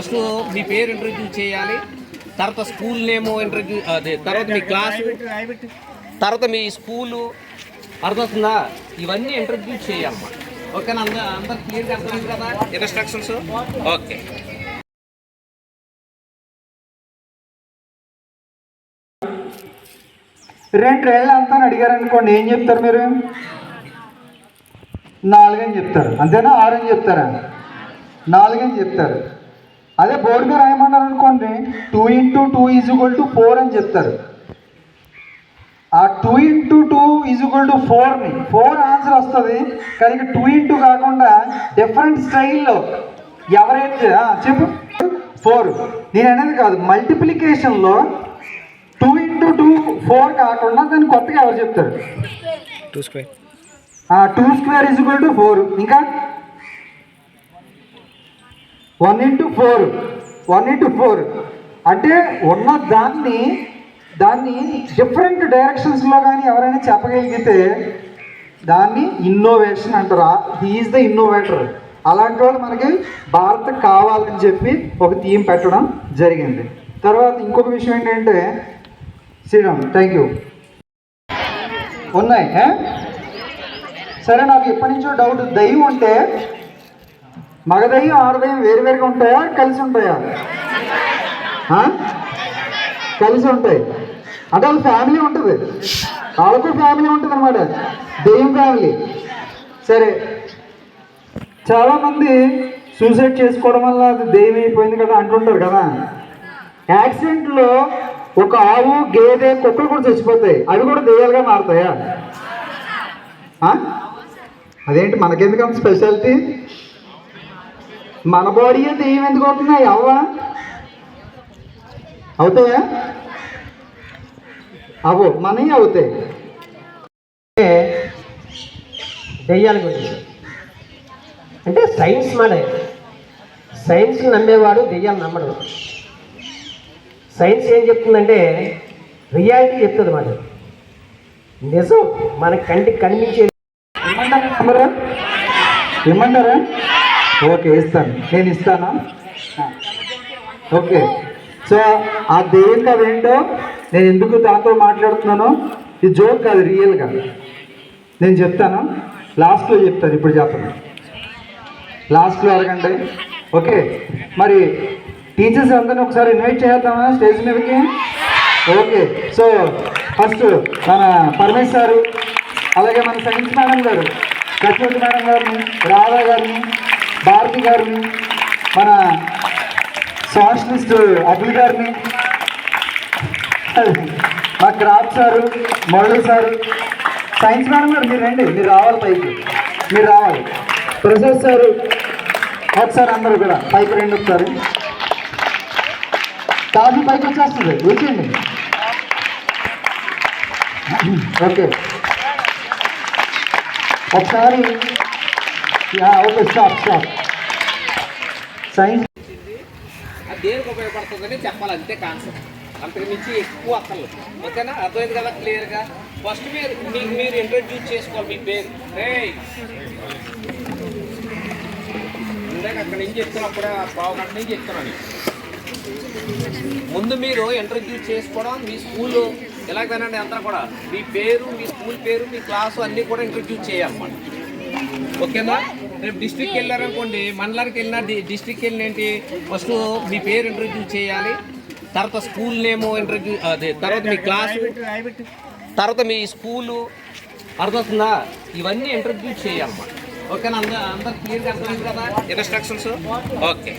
First మీ పేరు introduce చేయాలి. తర్వాత స్కూల్ నేమ్ ఇంట్రడ్యూస్ అదే తర్వాత మీ క్లాస్ తర్వాత మీ స్కూలు అర్థమవుతుందా ఇవన్నీ ఇంట్రడ్యూస్ చేయాలన్నమాట ఓకేనా అందరూ అందరు క్లియర్గా అర్థమైంది కదా? ఇన్స్ట్రక్షన్స్ ఓకే రెండు రేళ్ళు అంతా అని అడిగారు అనుకోండి ఏం చెప్తారు మీరు? నాలుగని చెప్తారు. అంతేనా? ఆరని చెప్తారా? నాలుగని చెప్తారు. అదే బోర్డు మీద రాయమన్నారు అనుకోండి two into two is equal to four అని చెప్తారు. ఆ two into two is equal to ఫోర్ని four answer వస్తుంది కానీ ఇక టూ ఇంటూ కాకుండా డిఫరెంట్ స్టైల్లో ఎవరైతే చెప్పు. ఫోర్ నేను అనేది కాదు మల్టిప్లికేషన్లో టూ ఇంటూ టూ ఫోర్ కాకుండా దాన్ని కొత్తగా ఎవరు చెప్తారు? Two square two square is equal to four ఇంకా one into four one into four. అంటే ఉన్న దాన్ని దాన్ని డిఫరెంట్ డైరెక్షన్స్లో కానీ ఎవరైనా చెప్పగలిగితే దాన్ని ఇన్నోవేషన్ అంటారు? ఈజ్ ద ఇన్నోవేటర్ అలాంటి వాళ్ళు మనకి భారత్ కావాలని చెప్పి ఒక థీమ్ పెట్టడం జరిగింది. తర్వాత ఇంకొక విషయం ఏంటంటే శ్రీరామ్ థ్యాంక్ యూ ఉన్నాయి సరే నాకు ఎప్పటి నుంచో డౌట్ దయ్యం ఉంటే మగదయ్యం ఆడదయ్యం వేరు వేరుగా ఉంటాయా? కలిసి ఉంటాయా? కలిసి ఉంటాయి. అంటే వాళ్ళ ఫ్యామిలీ ఉంటుంది. వాళ్ళకు ఫ్యామిలీ ఉంటుంది అనమాట దెయ్యం ఫ్యామిలీ సరే. చాలామంది సూసైడ్ చేసుకోవడం వల్ల అది దెయ్యం అయిపోయింది కదా అంటుంటారు కదా. యాక్సిడెంట్లో ఒక ఆవు గేదె కుక్కలు కూడా చచ్చిపోతాయి. అవి కూడా దెయ్యాలుగా మారుతాయా? అదేంటి? మనకెందుకు అంత స్పెషాలిటీ మన బాడీ దెయ్యం ఎందుకు అవుతున్నాయి? అవ్వా అవుతాయా? అవు మనవి అవుతాయి. దెయ్యాల గురించి. అంటే సైన్స్ మాడే సైన్స్ నమ్మేవాడు దెయ్యాలు నమ్మడు. సైన్స్ ఏం చెప్తుందంటే రియాలిటీ చెప్తుంది మాట నిజం మన కంటికి కనిపించేది. ఇమ్మంటారా ఏమంటారా? ఇమ్మంటారా ఓకే ఇస్తాను. నేను ఇస్తాను? ఓకే. సో ఆ దెయ్యం కథ ఏంటో నేను ఎందుకు దాంతో మాట్లాడుతున్నానో ఇది జోక్ కాదు రియల్గా నేను చెప్తాను? లాస్ట్లో చెప్తాను ఇప్పుడు చెప్పను. లాస్ట్లో అడగండి. ఓకే. మరి టీచర్స్ అందరిని ఒకసారి ఇన్వైట్ చేద్దామా స్టేజ్ మీదకి? ఓకే. సో ఫస్ట్ మన పరమేశ్ సారు అలాగే మన సైన్స్ మేడం గారు సత్యవతి మేడం గారిని రాధా గారిని భారతి గారిని మన సోషలిస్ట్ అఖిల్ గారిని మా craft sir Murali sir science madam గారు మీరు రండి మీరు రావాలి పైకి మీరు రావాలి. ప్రసాద్ సారు ఒకసారి అందరూ కూడా పైకి రండి ఒకసారి. కాఫీ పైకి వచ్చేస్తుంది వచ్చేయండి ఓకే. ఒకసారి yeah, okay stop stop science దేనికి ఉపయోగపడుతుందని చెప్పాలి అంతే కాన్సెప్ట్ అంతకు మించి ఎక్కువ అక్కర్లు ఓకేనా? అర్థమైంది కదా? క్లియర్గా ఫస్ట్ మీరు మీకు మీరు ఇంట్రడ్యూస్ చేసుకోవాలి మీ పేరు. రే ఇందాక అక్కడ నుంచి చెప్తున్నప్పుడు ఆ పావు గంట నుంచి చెప్తున్నాను ముందు మీరు ఇంట్రడ్యూస్ చేసుకోవడం మీ స్కూల్ ఎలాగైనా అంతా కూడా. మీ పేరు మీ స్కూల్ పేరు మీ క్లాసు అన్నీ కూడా ఇంట్రడ్యూస్ చేయాలన్నమాట ఓకేనా? రేపు డిస్ట్రిక్ట్కి వెళ్ళారనుకోండి మండలానికి వెళ్ళినా డిస్ట్రిక్ట్కి వెళ్ళిన ఏంటి ఫస్ట్ మీ పేరు ఇంట్రడ్యూస్ చేయాలి తర్వాత స్కూల్ నేమ్ ఇంట్రడ్యూస్ అదే తర్వాత మీ క్లాస్ తర్వాత మీ స్కూలు అర్థమవుతుందా ఇవన్నీ ఇంట్రడ్యూస్ చేయాలన్నమాట. ఓకేనా? అందరూ అందరు క్లియర్గా అర్థమైంది కదా? Instructions okay.